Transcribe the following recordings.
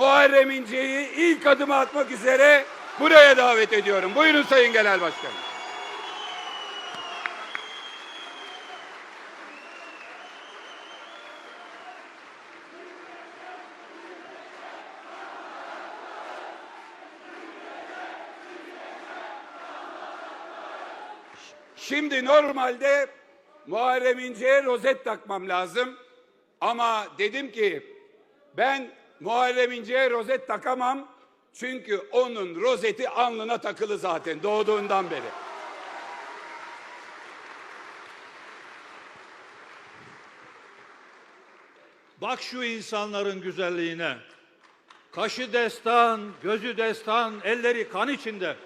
Muharrem İnce'yi ilk adımı atmak üzere buraya davet ediyorum. Buyurun Sayın Genel Başkanım. Şimdi normalde Muharrem İnce'ye rozet takmam lazım. Ama dedim ki ben Muharrem İnce'ye rozet takamam. Çünkü onun rozeti alnına takılı zaten doğduğundan beri. Bak şu insanların güzelliğine. Kaşı destan, gözü destan, elleri kan içinde.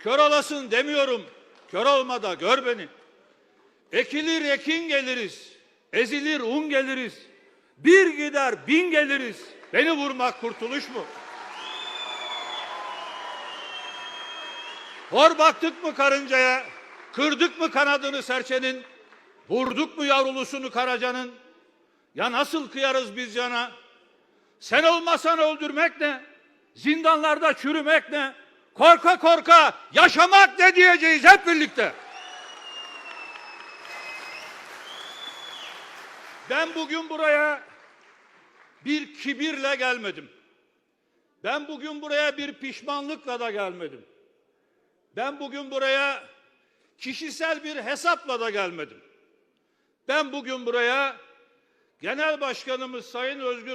Kör olasın demiyorum. Kör olma da gör beni. Ekilir ekin geliriz. Ezilir un geliriz. Bir gider bin geliriz. Beni vurmak kurtuluş mu? Hor baktık mı karıncaya? Kırdık mı kanadını serçenin? Vurduk mu yavrulusunu karacanın? Ya nasıl kıyarız biz yana? Sen olmasan öldürmek ne? Zindanlarda çürümek ne? Korka korka yaşamak ne diyeceğiz hep birlikte? Ben bugün buraya bir kibirle gelmedim. Ben bugün buraya bir pişmanlıkla da gelmedim. Ben bugün buraya kişisel bir hesapla da gelmedim. Ben bugün buraya Genel Başkanımız Sayın Özgür